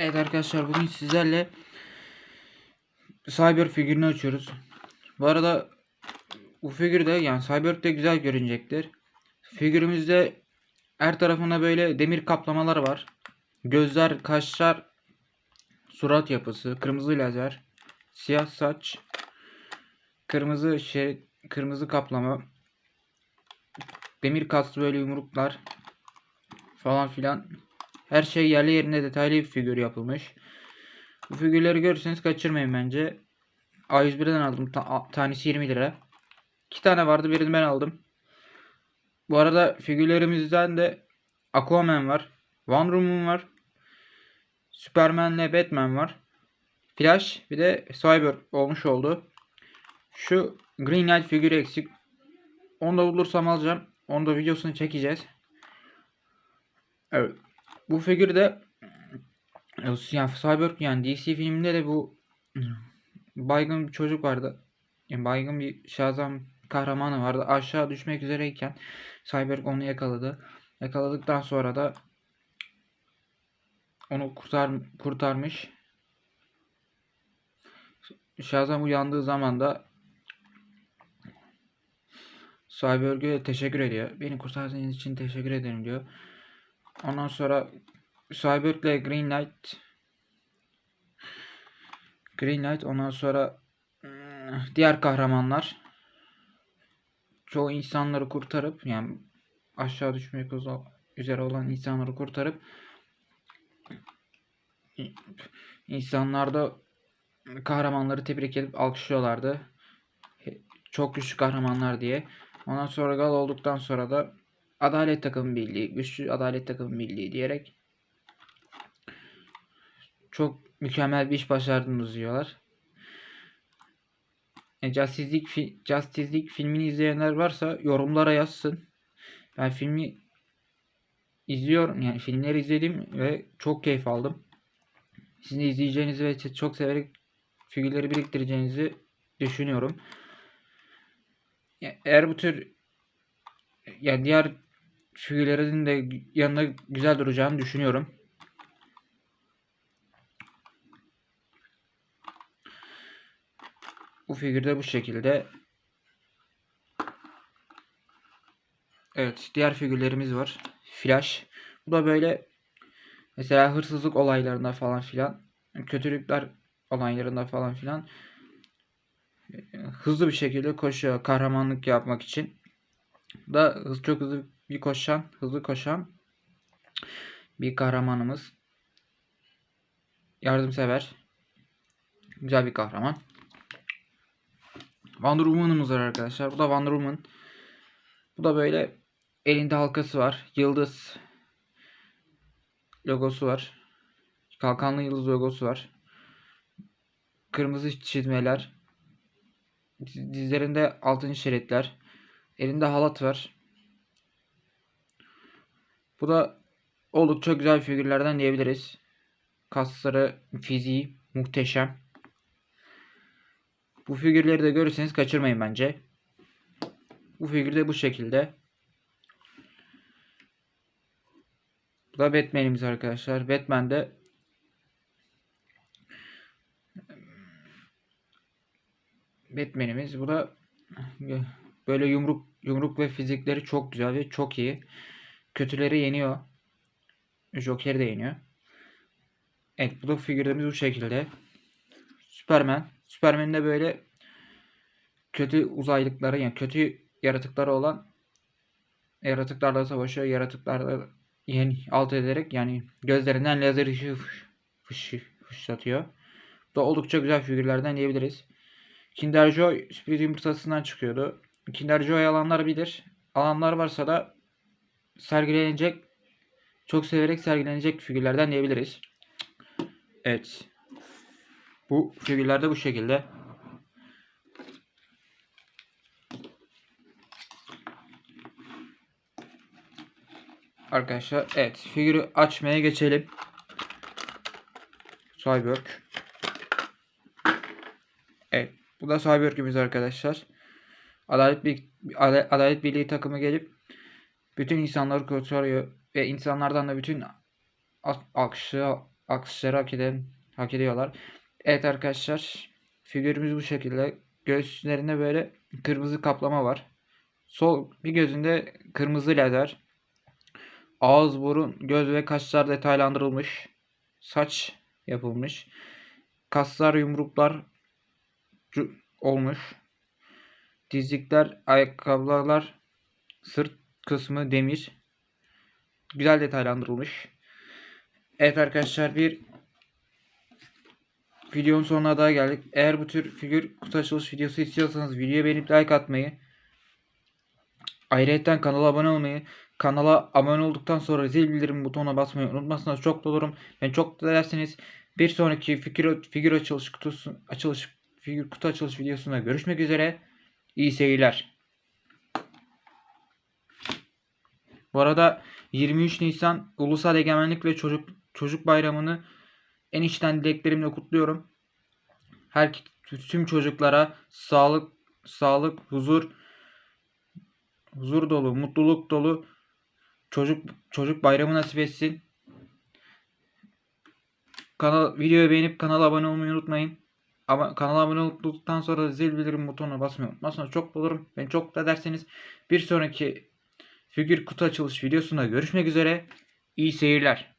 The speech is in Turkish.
Evet arkadaşlar bugün sizlerle Cyber figürünü açıyoruz. Bu arada bu figür de yani Cyber de güzel görünecektir. Figürümüzde her tarafında böyle demir kaplamalar var. Gözler, kaşlar, surat yapısı, kırmızı lazer, siyah saç, kırmızı şerit, kırmızı kaplama, demir kaslı böyle yumruklar falan filan. Her şey yerli yerine detaylı bir figür yapılmış. Bu figürleri görürseniz kaçırmayın bence. A101'den aldım. Ta- tanesi 20 lira. İki tane vardı. Birini ben aldım. Bu arada figürlerimizden de Aquaman var. Wonder Woman var. Superman'le Batman var. Flash bir de Cyber olmuş oldu. Şu Green Knight figürü eksik. Onu da bulursam alacağım. Onu da videosunu çekeceğiz. Evet. Bu figür de yani Cyborg yani DC filminde de bu baygın bir çocuk vardı. Yani baygın bir Shazam kahramanı vardı. Aşağı düşmek üzereyken Cyborg onu yakaladı. Yakaladıktan sonra da onu kurtar kurtarmış. Shazam uyandığı zaman da Cyborg'e teşekkür ediyor. Beni kurtardığınız için teşekkür ederim diyor. Ondan sonra Cyborg ile Green Knight Green Knight ondan sonra ıı, diğer kahramanlar çoğu insanları kurtarıp yani aşağı düşmek üzere olan insanları kurtarıp insanlar da kahramanları tebrik edip alkışlıyorlardı. Çok güçlü kahramanlar diye. Ondan sonra gal olduktan sonra da Adalet takım birliği, güçlü adalet takım birliği diyerek çok mükemmel bir iş başardınız diyorlar. E, Justice League, Justice League filmini izleyenler varsa yorumlara yazsın. Ben filmi izliyorum yani filmleri izledim ve çok keyif aldım. Sizin izleyeceğinizi ve çok severek figürleri biriktireceğinizi düşünüyorum. Eğer bu tür yani diğer figürlerin de yanında güzel duracağını düşünüyorum. Bu figür de bu şekilde. Evet, diğer figürlerimiz var. Flash. Bu da böyle mesela hırsızlık olaylarında falan filan, kötülükler olaylarında falan filan e, hızlı bir şekilde koşuyor kahramanlık yapmak için. Da çok hızlı bir koşan, hızlı koşan bir kahramanımız. Yardımsever. Güzel bir kahraman. Wonder Woman'ımız var arkadaşlar. Bu da Wonder Woman. Bu da böyle elinde halkası var. Yıldız logosu var. Kalkanlı yıldız logosu var. Kırmızı çizmeler. Diz- Dizlerinde altın şeritler. Elinde halat var. Bu da oldukça güzel figürlerden diyebiliriz. Kasları, fiziği muhteşem. Bu figürleri de görürseniz kaçırmayın bence. Bu figür de bu şekilde. Bu da Batman'imiz arkadaşlar. Batman de Batman'imiz. Bu da böyle yumruk yumruk ve fizikleri çok güzel ve çok iyi. Kötüleri yeniyor. Joker'i de yeniyor. Evet bu da figürlerimiz bu şekilde. Superman. Superman'in de böyle kötü uzaylıkları yani kötü yaratıkları olan yaratıklarla savaşıyor. Yaratıklarla yani alt ederek yani gözlerinden lazer ışığı fış, fış, fışlatıyor. Bu da oldukça güzel figürlerden diyebiliriz. Kinder Joy sürpriz yumurtasından çıkıyordu. Kinder Joy alanlar bilir. Alanlar varsa da sergilenecek çok severek sergilenecek figürlerden diyebiliriz. Evet. Bu figürler de bu şekilde. Arkadaşlar evet figürü açmaya geçelim. Cyborg. Evet bu da Cyborg'ümüz arkadaşlar. Adalet, bir, Adalet Birliği takımı gelip bütün insanları kurtarıyor ve insanlardan da bütün al- alkışı alkışları hak eden hak ediyorlar. Evet arkadaşlar figürümüz bu şekilde. Göğüslerinde böyle kırmızı kaplama var. Sol bir gözünde kırmızı lazer. Ağız, burun, göz ve kaşlar detaylandırılmış. Saç yapılmış. Kaslar, yumruklar olmuş. Dizlikler, ayakkabılar, sırt kısmı demir. Güzel detaylandırılmış. Evet arkadaşlar bir videonun sonuna daha geldik. Eğer bu tür figür kutu açılış videosu istiyorsanız videoya beğenip like atmayı, ayrıca kanala abone olmayı, kanala abone olduktan sonra zil bildirim butonuna basmayı unutmazsanız çok da olurum. Ben çok da derseniz bir sonraki figür, figür açılış kutusu açılış figür kutu açılış videosunda görüşmek üzere. İyi seyirler. Bu arada 23 Nisan Ulusal Egemenlik ve Çocuk Çocuk Bayramı'nı en içten dileklerimle kutluyorum. Her tüm çocuklara sağlık, sağlık, huzur, huzur dolu, mutluluk dolu çocuk çocuk bayramı nasip etsin. Kanal videoyu beğenip kanala abone olmayı unutmayın. Ama kanala abone olduktan sonra zil bildirim butonuna basmayı unutmazsanız çok olurum. Ben çok da derseniz bir sonraki figür kutu açılış videosunda görüşmek üzere. İyi seyirler.